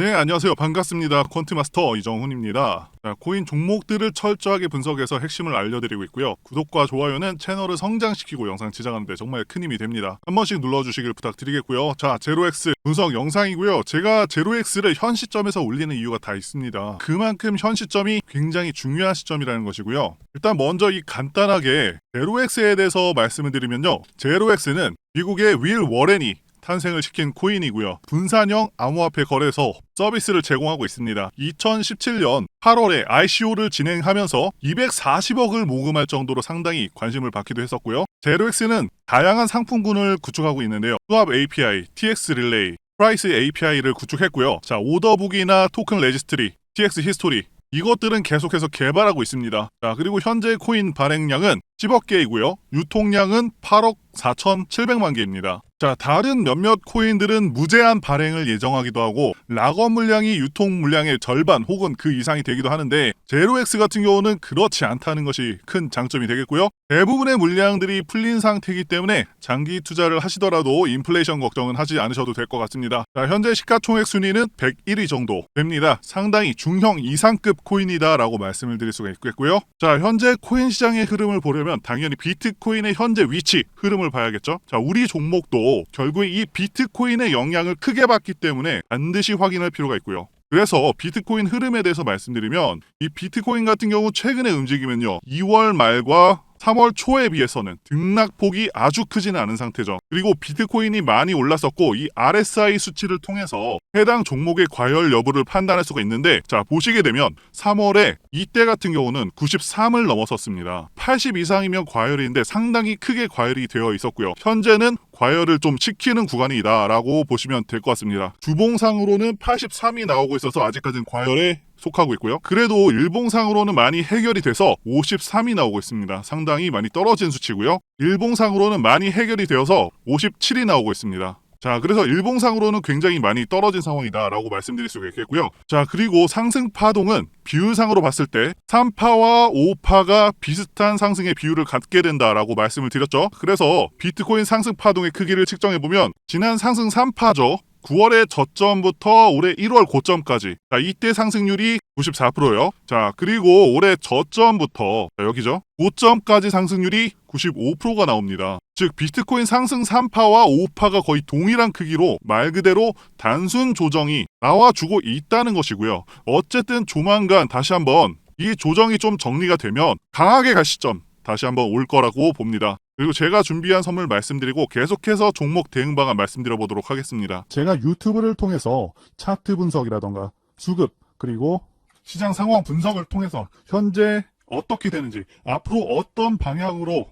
네, 안녕하세요. 반갑습니다. 퀀트 마스터 이정훈입니다. 자, 코인 종목들을 철저하게 분석해서 핵심을 알려드리고 있고요. 구독과 좋아요는 채널을 성장시키고 영상 제작하는데 정말 큰 힘이 됩니다. 한 번씩 눌러주시길 부탁드리겠고요. 자, 제로엑스 분석 영상이고요. 제가 제로엑스를 현 시점에서 올리는 이유가 다 있습니다. 그만큼 현 시점이 굉장히 중요한 시점이라는 것이고요. 일단 먼저 이 간단하게 제로엑스에 대해서 말씀을 드리면요. 제로엑스는 미국의 윌 워렌이 탄생을 시킨 코인이고요. 분산형 암호화폐 거래소 서비스를 제공하고 있습니다. 2017년 8월에 ICO를 진행하면서 240억을 모금할 정도로 상당히 관심을 받기도 했었고요. 제로엑스는 다양한 상품군을 구축하고 있는데요. 수압 API, TX 릴레이, 프라이스 API를 구축했고요. 자, 오더북이나 토큰 레지스트리, TX 히스토리 이것들은 계속해서 개발하고 있습니다. 자, 그리고 현재 코인 발행량은 10억 개이고요. 유통량은 8억 4,700만 개입니다. 자, 다른 몇몇 코인들은 무제한 발행을 예정하기도 하고 락업 물량이 유통 물량의 절반 혹은 그 이상이 되기도 하는데 제로엑스 같은 경우는 그렇지 않다는 것이 큰 장점이 되겠고요. 대부분의 물량들이 풀린 상태이기 때문에 장기 투자를 하시더라도 인플레이션 걱정은 하지 않으셔도 될 것 같습니다. 자, 현재 시가총액 순위는 101위 정도 됩니다. 상당히 중형 이상급 코인이다라고 말씀을 드릴 수가 있겠고요. 자, 현재 코인 시장의 흐름을 보려면 당연히 비트코인의 현재 위치 흐름을 봐야겠죠. 자, 우리 종목도 결국에 이 비트코인의 영향을 크게 받기 때문에 반드시 확인할 필요가 있고요. 그래서 비트코인 흐름에 대해서 말씀드리면 이 비트코인 같은 경우 최근의 움직임은요. 2월 말과 3월 초에 비해서는 등락폭이 아주 크지는 않은 상태죠. 그리고 비트코인이 많이 올랐었고 이 RSI 수치를 통해서 해당 종목의 과열 여부를 판단할 수가 있는데 자 보시게 되면 3월에 이때 같은 경우는 93을 넘어섰습니다. 80 이상이면 과열인데 상당히 크게 과열이 되어 있었고요. 현재는 과열을 좀 시키는 구간이다라고 보시면 될 것 같습니다. 주봉상으로는 83이 나오고 있어서 아직까지는 과열에 속하고 있고요. 그래도 일봉상으로는 많이 해결이 돼서 53이 나오고 있습니다. 상당히 많이 떨어진 수치고요. 일봉상으로는 많이 해결이 되어서 57이 나오고 있습니다. 자, 그래서 일봉상으로는 굉장히 많이 떨어진 상황이다라고 말씀드릴 수가 있겠고요. 자, 그리고 상승 파동은 비율상으로 봤을 때 3파와 5파가 비슷한 상승의 비율을 갖게 된다라고 말씀을 드렸죠. 그래서 비트코인 상승 파동의 크기를 측정해 보면 지난 상승 3파죠. 9월의 저점부터 올해 1월 고점까지. 자, 이때 상승률이 94%예요. 자, 그리고 올해 저점부터 자, 여기죠. 고점까지 상승률이 95%가 나옵니다. 즉 비트코인 상승 3파와 5파가 거의 동일한 크기로 말 그대로 단순 조정이 나와주고 있다는 것이고요. 어쨌든 조만간 다시 한번 이 조정이 좀 정리가 되면 강하게 갈 시점 다시 한번 올 거라고 봅니다. 그리고 제가 준비한 선물 말씀드리고 계속해서 종목 대응 방안 말씀드려 보도록 하겠습니다. 제가 유튜브를 통해서 차트 분석이라던가 수급 그리고 시장 상황 분석을 통해서 현재 어떻게 되는지 앞으로 어떤 방향으로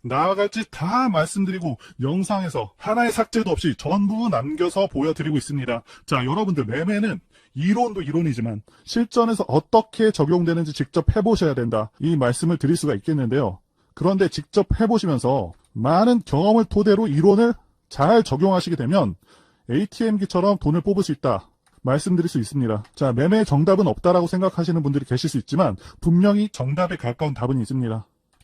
나아갈지 다 말씀드리고 영상에서 하나의 삭제도 없이 전부 남겨서 보여드리고 있습니다. 자, 여러분들 매매는 이론도 이론이지만 실전에서 어떻게 적용되는지 직접 해보셔야 된다. 이 말씀을 드릴 수가 있겠는데요. 그런데 직접 해보시면서 많은 경험을 토대로 이론을 잘 적용하시게 되면 ATM기처럼 돈을 뽑을 수 있다. 말씀드릴 수 있습니다. 자, 매매의 정답은 없다라고 생각하시는 분들이 계실 수 있지만 분명히 정답에 가까운 답은 있습니다.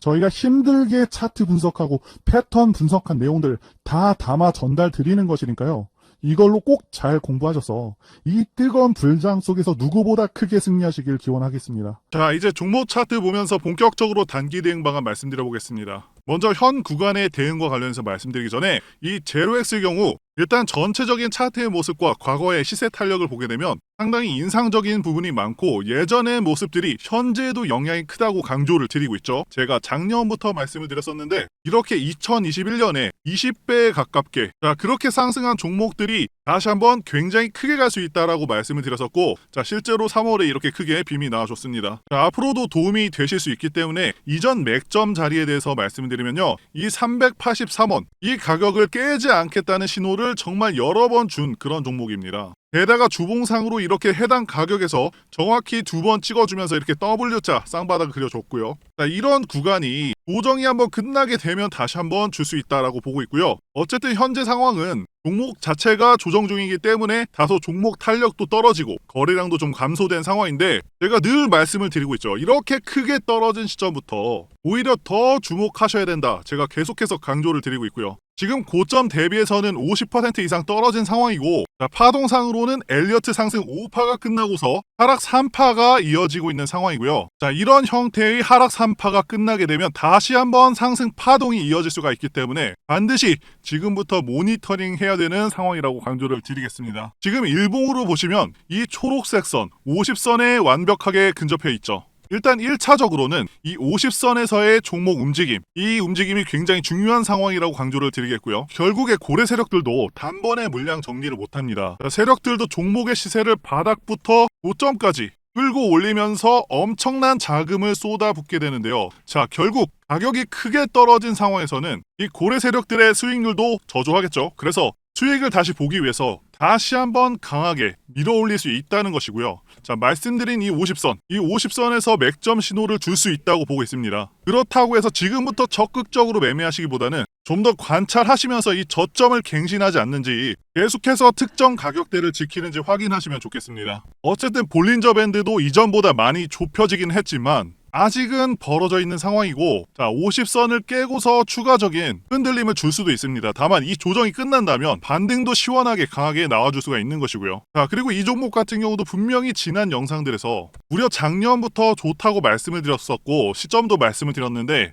저희가 힘들게 차트 분석하고 패턴 분석한 내용들 다 담아 전달 드리는 것이니까요. 이걸로 꼭 잘 공부하셔서 이 뜨거운 불장 속에서 누구보다 크게 승리하시길 기원하겠습니다. 자, 이제 종목 차트 보면서 본격적으로 단기 대응 방안 말씀드려 보겠습니다. 먼저 현 구간의 대응과 관련해서 말씀드리기 전에 이 제로엑스의 경우 일단 전체적인 차트의 모습과 과거의 시세 탄력을 보게 되면 상당히 인상적인 부분이 많고 예전의 모습들이 현재에도 영향이 크다고 강조를 드리고 있죠. 제가 작년부터 말씀을 드렸었는데 이렇게 2021년에 20배에 가깝게 자 그렇게 상승한 종목들이 다시 한번 굉장히 크게 갈 수 있다라고 말씀을 드렸었고 자 실제로 3월에 이렇게 크게 빔이 나와줬습니다. 자 앞으로도 도움이 되실 수 있기 때문에 이전 맥점 자리에 대해서 말씀을 드리면요 이 383원 이 가격을 깨지 않겠다는 신호를 정말 여러 번 준 그런 종목입니다. 게다가 주봉상으로 이렇게 해당 가격에서 정확히 두 번 찍어주면서 이렇게 W자 쌍바닥을 그려줬고요. 자, 이런 구간이 조정이 한번 끝나게 되면 다시 한번 줄 수 있다라고 보고 있고요. 어쨌든 현재 상황은 종목 자체가 조정 중이기 때문에 다소 종목 탄력도 떨어지고 거래량도 좀 감소된 상황인데 제가 늘 말씀을 드리고 있죠. 이렇게 크게 떨어진 시점부터 오히려 더 주목하셔야 된다. 제가 계속해서 강조를 드리고 있고요. 지금 고점 대비해서는 50% 이상 떨어진 상황이고 자, 파동상으로는 엘리어트 상승 5파가 끝나고서 하락 3파가 이어지고 있는 상황이고요. 자, 이런 형태의 하락 3파가 끝나게 되면 다시 한번 상승 파동이 이어질 수가 있기 때문에 반드시 지금부터 모니터링 해야 되는 상황이라고 강조를 드리겠습니다. 지금 일봉으로 보시면 이 초록색 선 50선에 완벽하게 근접해 있죠. 일단 1차적으로는 이 50선에서의 종목 움직임, 이 움직임이 굉장히 중요한 상황이라고 강조를 드리겠고요. 결국에 고래 세력들도 단번에 물량 정리를 못합니다. 세력들도 종목의 시세를 바닥부터 고점까지 끌고 올리면서 엄청난 자금을 쏟아붓게 되는데요. 자, 결국 가격이 크게 떨어진 상황에서는 이 고래 세력들의 수익률도 저조하겠죠. 그래서 수익을 다시 보기 위해서 다시 한번 강하게 밀어 올릴 수 있다는 것이고요. 자, 말씀드린 이 50선, 이 50선에서 맥점 신호를 줄 수 있다고 보고 있습니다. 그렇다고 해서 지금부터 적극적으로 매매하시기보다는 좀 더 관찰하시면서 이 저점을 갱신하지 않는지 계속해서 특정 가격대를 지키는지 확인하시면 좋겠습니다. 어쨌든 볼린저 밴드도 이전보다 많이 좁혀지긴 했지만 아직은 벌어져 있는 상황이고 자 50선을 깨고서 추가적인 흔들림을 줄 수도 있습니다. 다만 이 조정이 끝난다면 반등도 시원하게 강하게 나와줄 수가 있는 것이고요. 자 그리고 이 종목 같은 경우도 분명히 지난 영상들에서 무려 작년부터 좋다고 말씀을 드렸었고 시점도 말씀을 드렸는데